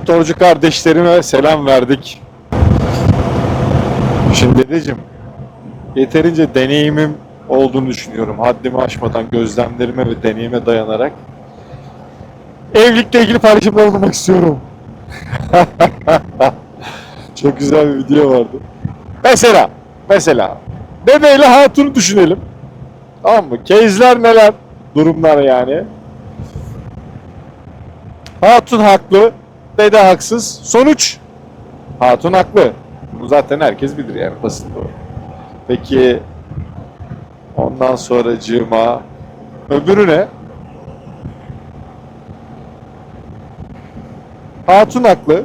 Motorcu kardeşlerime selam verdik. Şimdi dedeciğim, yeterince deneyimim olduğunu düşünüyorum. Haddimi aşmadan gözlemlerime ve deneyime dayanarak. Evlilikle ilgili paylaşımlar bulmak istiyorum. Çok güzel bir video vardı. Mesela, mesela Dede ile Hatun'u düşünelim. Tamam mı? Case'ler neler? Durumlar yani. Hatun haklı, Dede haksız. Sonuç? Hatun haklı. Bunu zaten herkes bilir yani basit bu. Peki ondan sonra cıma öbürü ne? Hatun haklı.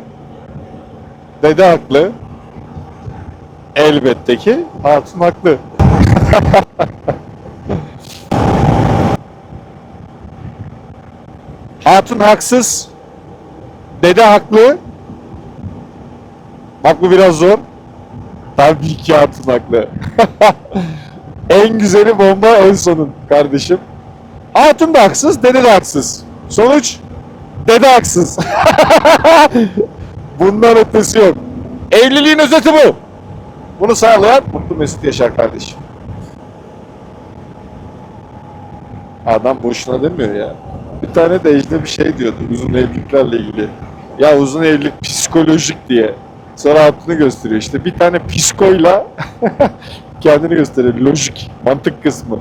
Dede haklı. Elbette ki Hatun haklı. Hatun haksız. Dede haklı. Bu biraz zor. Tabii ki Hatun haklı. en güzeli bomba en sonun kardeşim. Hatun da haksız, dede de haksız. Sonuç? Dede haksız. Bundan ötesi yok. Evliliğin özeti bu. Bunu sağlayan mutlu mesut yaşar kardeşim. Adam boşuna demiyor ya. Bir tane de Ejde bir şey diyordu uzun evliliklerle ilgili. Ya uzun evlilik psikolojik diye. Sonra altını gösteriyor işte. Bir tane psikoyla kendini gösteriyor. Lojik, mantık kısmı.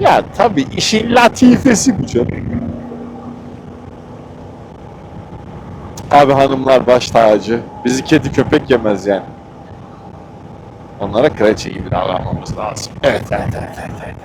Ya tabii işin latifesi bu canım. Abi hanımlar baş tacı. Bizi kedi köpek yemez yani. Onlara kraliçe gibi davranmamız lazım. Evet, evet, evet, evet, evet.